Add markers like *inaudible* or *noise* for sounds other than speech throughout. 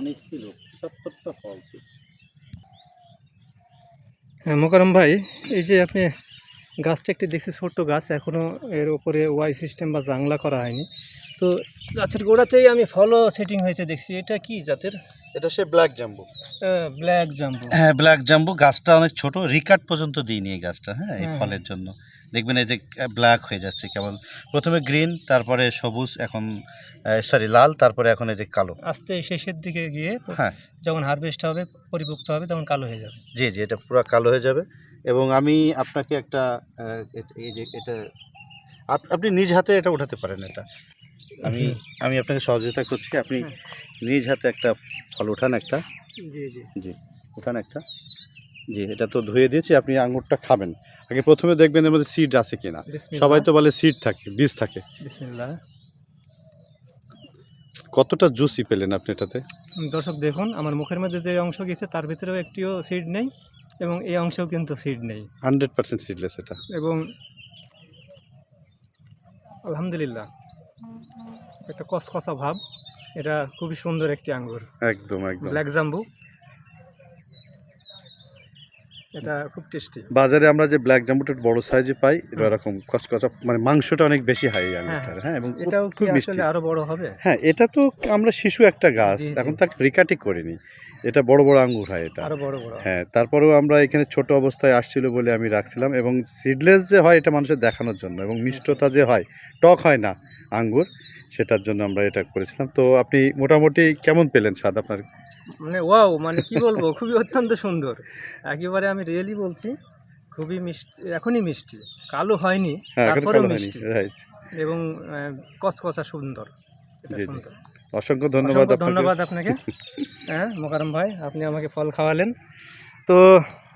অনেক ছিল, সত্তরটা ফল ছিল। হ্যাঁ মোকারম ভাই, এই যে আপনি গাছটা একটি দেখছি ছোট্ট গাছ এখনও এর ওপরে ওয়াই সিস্টেম বা জাংলা করা হয়নি। তো গাছের গোড়াতেই আমি ফলো সেটিং হয়েছে দেখছি। এটা কি জাতের? এটা সে ব্ল্যাক জাম্বু ব্ল্যাক জাম্বু হ্যাঁ ব্ল্যাক জাম্বু গাছটা অনেক ছোট। রিকাট পর্যন্ত দিইনি এই গাছটা হ্যাঁ এই হ্যাঁ। ফলের জন্য। দেখবেন এই যে ব্ল্যাক হয়ে যাচ্ছে কেবল প্রথমে গ্রিন তারপরে সবুজ এখন সরি লাল তারপরে এখন এই যে কালো। আস্তে শেষের দিকে গিয়ে হ্যাঁ। যখন হারভেস্ট হবে পরিপুক্ত হবে তখন কালো হয়ে যাবে। জি জি এটা পুরো কালো হয়ে যাবে। এবং আমি আপনাকে একটা এই যে এটা আপনি নিজ হাতে এটা উঠাতে পারেন এটা। আমি আমি আপনাকে সহযোগিতা করছি। আপনি হ্যাঁ। নিজ হাতে একটা ফল উঠান একটা। জি জি। জি উঠান একটা। জি এটা তো ধুয়ে দিয়েছি আপনি আঙুরটা খাবেন। আগে প্রথমে দেখবেন এর মধ্যে সিড আছে কিনা। সবাই তো বলে সিড থাকে বীজ থাকে। কতটা জুসি পেলেন আপনি এটাতে? দর্শক দেখুন আমার মুখের মধ্যে যে অংশ গেছে তার ভিতরেও একটিও সিড নেই এবং এই অংশেও কিন্তু সিড নেই। হান্ড্রেড পার্সেন্ট সিডলেস এটা। এবং আলহামদুলিল্লাহ। একটা কসকসা ভাব। এটা খুবই সুন্দর একটি আঙ্গুর। একদম একদম। ব্ল্যাক জাম্বু। এটা খুব টেস্টি বাজারে আমরা যে ব্ল্যাক জাম্বুটা বড় সাইজে পাই এরকম কসকসা মানে মাংসটা অনেক বেশি হাই আঙুরটার হ্যাঁ। এবং এটাও খুব মিষ্টি। আরও বড় হবে? হ্যাঁ এটা তো আমরা শিশু একটা গাছ। এখন তাকে রিকাটি করিনি। এটা বড় বড় আঙ্গুর হয় এটা। আরও বড় বড়। হ্যাঁ তারপরেও আমরা এখানে ছোট অবস্থায় আসছিল বলে আমি রাখছিলাম এবং সিডলেস যে হয় এটা মানুষের দেখানোর জন্য এবং মিষ্টতা যে হয় টক হয় না আঙ্গুর সেটার জন্য আমরা এটা করেছিলাম। তো আপনি মোটামুটি কেমন পেলেন স্বাদ আপনার? মানে ওয়াও মানে কি বলব খুবই অত্যন্ত সুন্দর। একেবারে আমি রিয়েলি বলছি খুবই মিষ্টি এখনই মিষ্টি কালো হয়নি হ্যাঁ তারপরেও মিষ্টি। রাইট এবং কচকচা। সুন্দর অসংখ্য ধন্যবাদ ধন্যবাদ আপনাকে। *laughs* হ্যাঁ মোকারম ভাই আপনি আমাকে ফল খাওয়ালেন। তো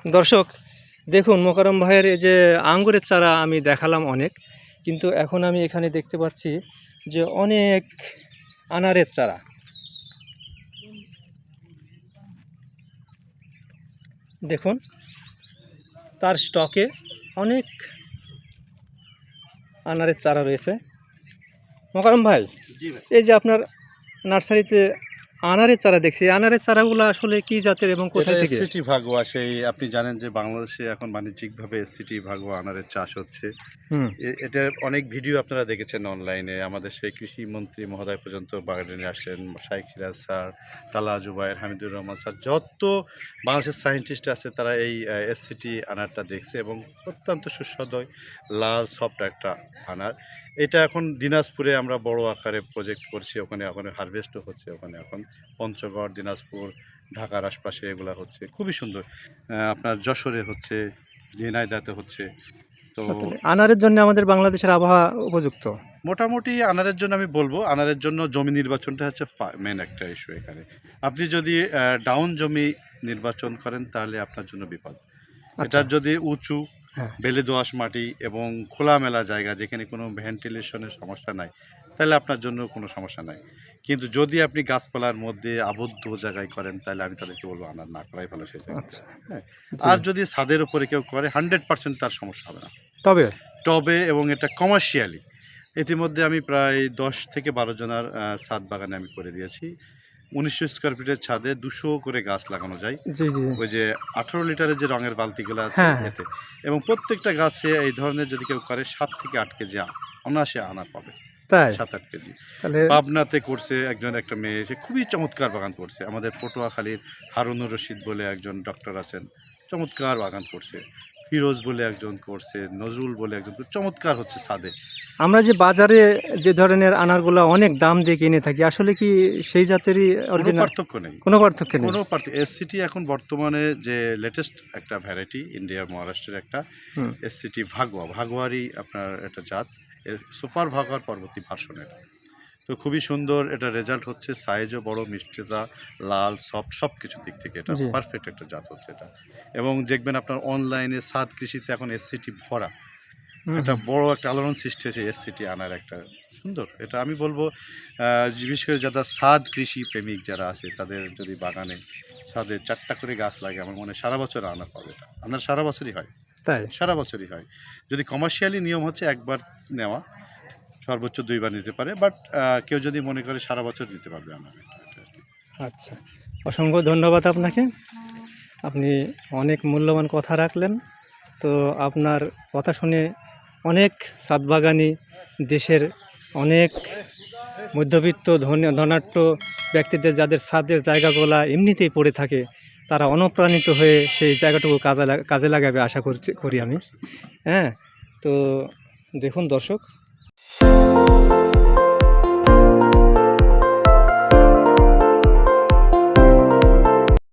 দর্শক দেখুন মোকারম ভাইয়ের এই যে আঙ্গুরের চারা আমি দেখালাম অনেক কিন্তু এখন আমি এখানে দেখতে পাচ্ছি যে অনেক আনারের চারা। দেখুন তার স্টকে অনেক আনারের চারা রয়েছে। মকারম ভাই। এই যে আপনার নার্সারিতে আনারের চারা দেখছি। আনারের চারাগুলো আসলে কি জাতের এবং কোথায় থেকে? সিটি ভাগোয়া সেই আপনি জানেন যে বাংলাদেশে এখন বাণিজ্যিকভাবে সিটি ভাগোয়া আনারের চাষ হচ্ছে। হুম। এ- এটার অনেক ভিডিও আপনারা দেখেছেন অনলাইনে। আমাদের সেই কৃষি মন্ত্রী মহোদয় পর্যন্ত বাগানে আসেন শাইখ সিরাজ স্যার তালা জুবাইর হামিদুর রহমান স্যার যত বাংলাদেশের সায়েন্টিস্ট আছে তারা এই এসসিটি আনারটা দেখছে এবং অত্যন্ত সুস্বাদু লাল সফট একটা আনার এটা এখন দিনাজপুরে আমরা বড় আকারে প্রজেক্ট করছি ওখানে ওখানে হারভেস্টও হচ্ছে ওখানে এখন পঞ্চগড় দিনাজপুর ঢাকার আশপাশে এগুলা হচ্ছে খুবই সুন্দর। আপনার যশোরে হচ্ছে ঝিনাইদাতে হচ্ছে তো আনারের জন্য আমাদের বাংলাদেশের আবহাওয়া উপযুক্ত? মোটামুটি আনারের জন্য আমি বলব আনারের জন্য জমি নির্বাচনটা হচ্ছে মেন একটা ইস্যু এখানে। আপনি যদি ডাউন জমি নির্বাচন করেন তাহলে আপনার জন্য বিপদ। আচ্ছা। এটা যদি উঁচু। বেলে দোআঁশ মাটি এবং খোলামেলা জায়গা যেখানে কোনো ভেন্টিলেশনের সমস্যা নাই তাহলে আপনার জন্য কোনো সমস্যা নাই। কিন্তু যদি আপনি গাছপালার মধ্যে আবদ্ধ জায়গায় করেন তাহলে আমি তাদেরকে বলব আনার না করাই ভালো সেই আচ্ছা। হ্যাঁ। আর যদি ছাদের উপরে কেউ করে হান্ড্রেড পার্সেন্ট তার সমস্যা হবে না। তবে? টবে এবং এটা কমার্শিয়ালি। ইতিমধ্যে আমি প্রায় দশ থেকে বারো জনের ছাদ বাগানে আমি করে দিয়েছি। উনিশশো স্কোয়ার ফিটের ছাদে দুশো করে গাছ লাগানো যায়। জি জি। ওই যে আঠারো লিটারের যে রঙের বালতিগুলো আছে হ্যাঁ, হ্যাঁ। এতে। এবং প্রত্যেকটা গাছে এই ধরনের যদি কেউ করে সাত থেকে আট কেজি অনায়াসে আনা পাবে। তাই? সাত আট কেজি। তাহলে পাবনাতে করছে একজন একটা মেয়ে সে খুবই চমৎকার বাগান করছে। আমাদের পটুয়াখালীর হারুনুর রশিদ বলে একজন ডক্টর আছেন চমৎকার বাগান করছে। ফিরোজ বলে একজন করছে নজরুল বলে একজন চমৎকার হচ্ছে সাদে। আমরা যে বাজারে যে ধরনের আনারগুলো অনেক দাম দিয়ে কিনে থাকি আসলে কি সেই জাতেরই অরিজিনাল পার্থক্য নেই। কোনো পার্থক্য নেই? কোনো পার্থক্য এসসিটি এখন বর্তমানে যে লেটেস্ট একটা ভ্যারাইটি ইন্ডিয়ার মহারাষ্ট্রের একটা। এসসিটি ভাগোয়া। ভাগোয়ারই আপনার একটা জাত। সুপার ভাগোয়ার পরবর্তী ভার্সন এটা। তো খুবই সুন্দর এটা রেজাল্ট হচ্ছে। সাইজও বড় মিষ্টতা লাল সফট সব কিছু দিক থেকে এটা পারফেক্ট একটা জাত হচ্ছে এটা। এবং দেখবেন আপনার অনলাইনে সাদ কৃষিতে এখন এসসিটি ভরা। একটা বড় একটা আলোড়ন সৃষ্টি হয়েছে এসসিটি আনার একটা। সুন্দর। এটা আমি বলব বিশেষ করে যারা সাদ কৃষি প্রেমিক যারা আছে তাদের যদি বাগানে ছাদে চারটা করে গাছ লাগে আমার মনে হয় সারা বছর আনা পাবে এটা। আপনার সারা বছরই হয়। তাই? সারা বছরই হয়। যদি কমার্শিয়ালি নিয়ম হচ্ছে একবার নেওয়া সর্বোচ্চ দুইবার নিতে পারে বাট কেউ যদি মনে করে সারা বছর দিতে পারবে আমার। আচ্ছা অসংখ্য ধন্যবাদ আপনাকে। আপনি অনেক মূল্যবান কথা রাখলেন। তো আপনার কথা শুনে অনেক সাতবাগানি দেশের অনেক মধ্যবিত্ত ধনী, ধনাঢ্য ব্যক্তিদের যাদের ছাদের জায়গাগুলা এমনিতেই পড়ে থাকে, তারা অনুপ্রাণিত হয়ে সেই জায়গাটুকু কাজে কাজে লাগাবে, আশা করছি, করি আমি। হ্যাঁ তো দেখুন দর্শক Música